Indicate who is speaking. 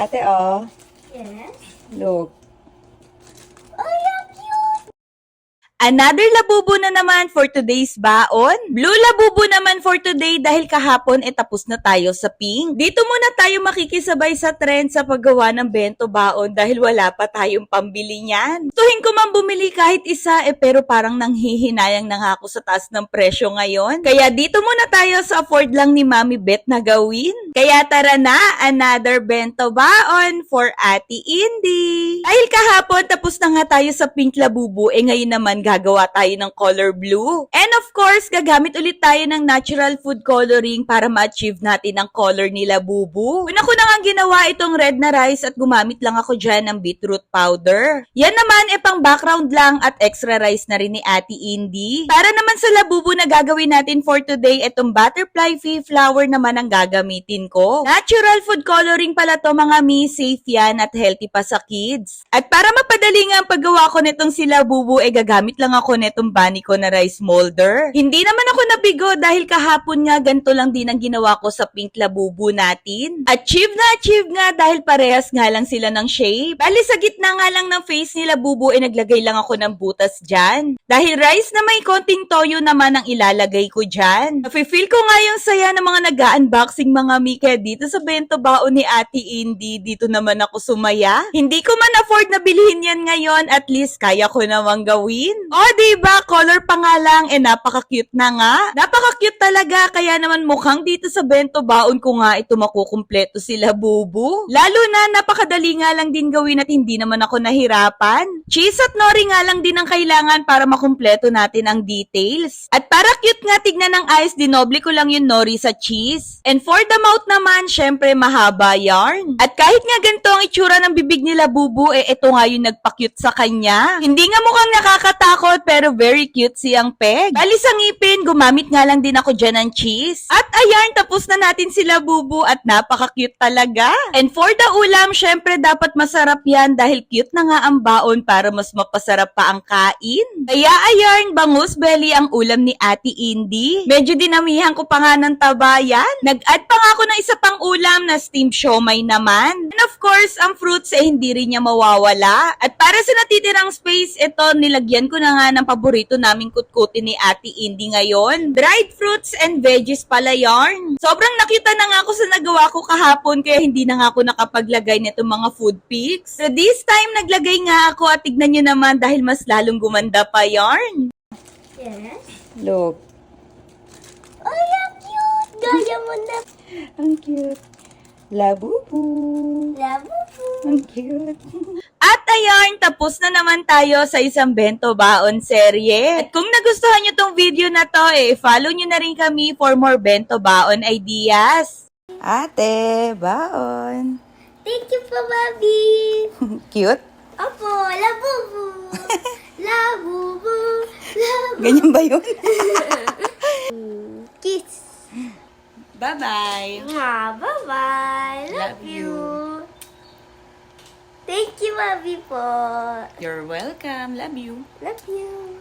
Speaker 1: Ate, oh.
Speaker 2: Yes.
Speaker 1: Look.
Speaker 2: Oh, yeah, cute.
Speaker 3: Another labubo na naman for today's baon. Blue labubo naman for today dahil kahapon e tapos na tayo sa pink. Dito muna tayo makikisabay sa trend sa paggawa ng bento baon dahil wala pa tayong pambili niyan. Tuhin ko man bumili kahit isa eh pero parang nanghihinayang na nga ako sa taas ng presyo ngayon. Kaya dito muna tayo sa afford lang ni Mami Bet na gawin. Kaya tara na, another bento baon for Ate Indy. Dahil kahapon tapos na nga tayo sa pink labubo, eh ngayon naman gagawa tayo ng color blue. And of course, gagamit ulit tayo ng natural food coloring para ma-achieve natin ang color ni labubu. Una ko na nga ginawa itong red na rice at gumamit lang ako dyan ng beetroot powder. Yan naman e pang background lang at extra rice na rin ni Ate Indy. Para naman sa labubu na gagawin natin for today, itong butterfly pea flower naman ang gagamitin ko. Natural food coloring pala to mga mi, safe yan at healthy pa sa kids. At para mapadali nga ang paggawa ko nitong si labubu, eh gagamit lang ako nitong bani ko na rice molder. Hindi naman ako nabigo dahil kahapon nga ganito lang din ang ginawa ko sa pink labubu natin. Achieve na achieve nga dahil parehas nga lang sila ng shape. Bali sa gitna nga lang ng face ni labubu, eh naglagay lang ako ng butas dyan. Dahil rice na may konting toyo naman ang ilalagay ko dyan. Nafe-feel ko nga yung saya ng mga nag-unboxing mga Mika dito sa bento baon ni Ate Indy. Dito naman ako sumaya. Hindi ko man afford na bilhin yan ngayon, at least kaya ko namang gawin. O, diba? Color pa nga lang, eh napaka-cute na nga. Napaka-cute talaga, kaya naman mukhang dito sa bento baon ko nga ito makukumpleto sila bubu. Lalo na napakadali nga lang din gawin at hindi naman ako nahirapan. Cheese at nori nga lang din ang kailangan para makumpleto natin ang details. At para cute nga tignan ng eyes, dinoble ko lang yung nori sa cheese. And for the mouth naman, syempre mahaba yarn. At kahit nga ganito ang itsura ng bibig nila bubu, eh ito nga yung nagpa-cute sa kanya. Hindi nga mukhang nakakatakot pero very cute siyang peg. Bali sa ngipin, gumamit nga lang din ako dyan ng cheese. At ayan, tapos na natin sila bubu at napaka-cute talaga. And for the ulam, syempre dapat masarap yan dahil cute na nga ang baon para mas mapasarap pa ang kain. Kaya ayan, bangus belly ang ulam ni Ate Indy. Medyo dinamihan ko pa nga ng tabayan. Nag-add pa nga ako ng isa pang ulam na steamed siomay naman. Of course, ang fruits eh hindi rin niya mawawala. At para sa natitirang space, ito nilagyan ko na nga ng paborito naming kutkutin ni Ate Indy ngayon. Dried fruits and veggies pala yarn. Sobrang nakita na nga ako sa nagawa ko kahapon kaya hindi na nga ako nakapaglagay nito mga food pics. So this time, naglagay nga ako at tignan nyo naman dahil mas lalong gumanda pa yarn.
Speaker 2: Yes.
Speaker 1: Look.
Speaker 2: Oh, yeah, cute. Gaya mo na.
Speaker 1: Ang cute. Labubu.
Speaker 2: Labubu.
Speaker 1: Ang cute.
Speaker 3: At ayan, tapos na naman tayo sa isang bento baon serye. At kung nagustuhan nyo tong video na to, eh, follow nyo na rin kami for more bento baon ideas.
Speaker 1: Ate, baon.
Speaker 2: Thank you po, Bobby.
Speaker 1: Cute?
Speaker 2: Opo, labubu. labubu. Labubu.
Speaker 1: Ganyan ba yun?
Speaker 3: Bye-bye!
Speaker 2: Mwah, bye-bye. Love,
Speaker 3: Love
Speaker 2: you.
Speaker 3: you.
Speaker 2: Thank you, Bobby po.
Speaker 3: You're welcome. Love you.
Speaker 2: Love you.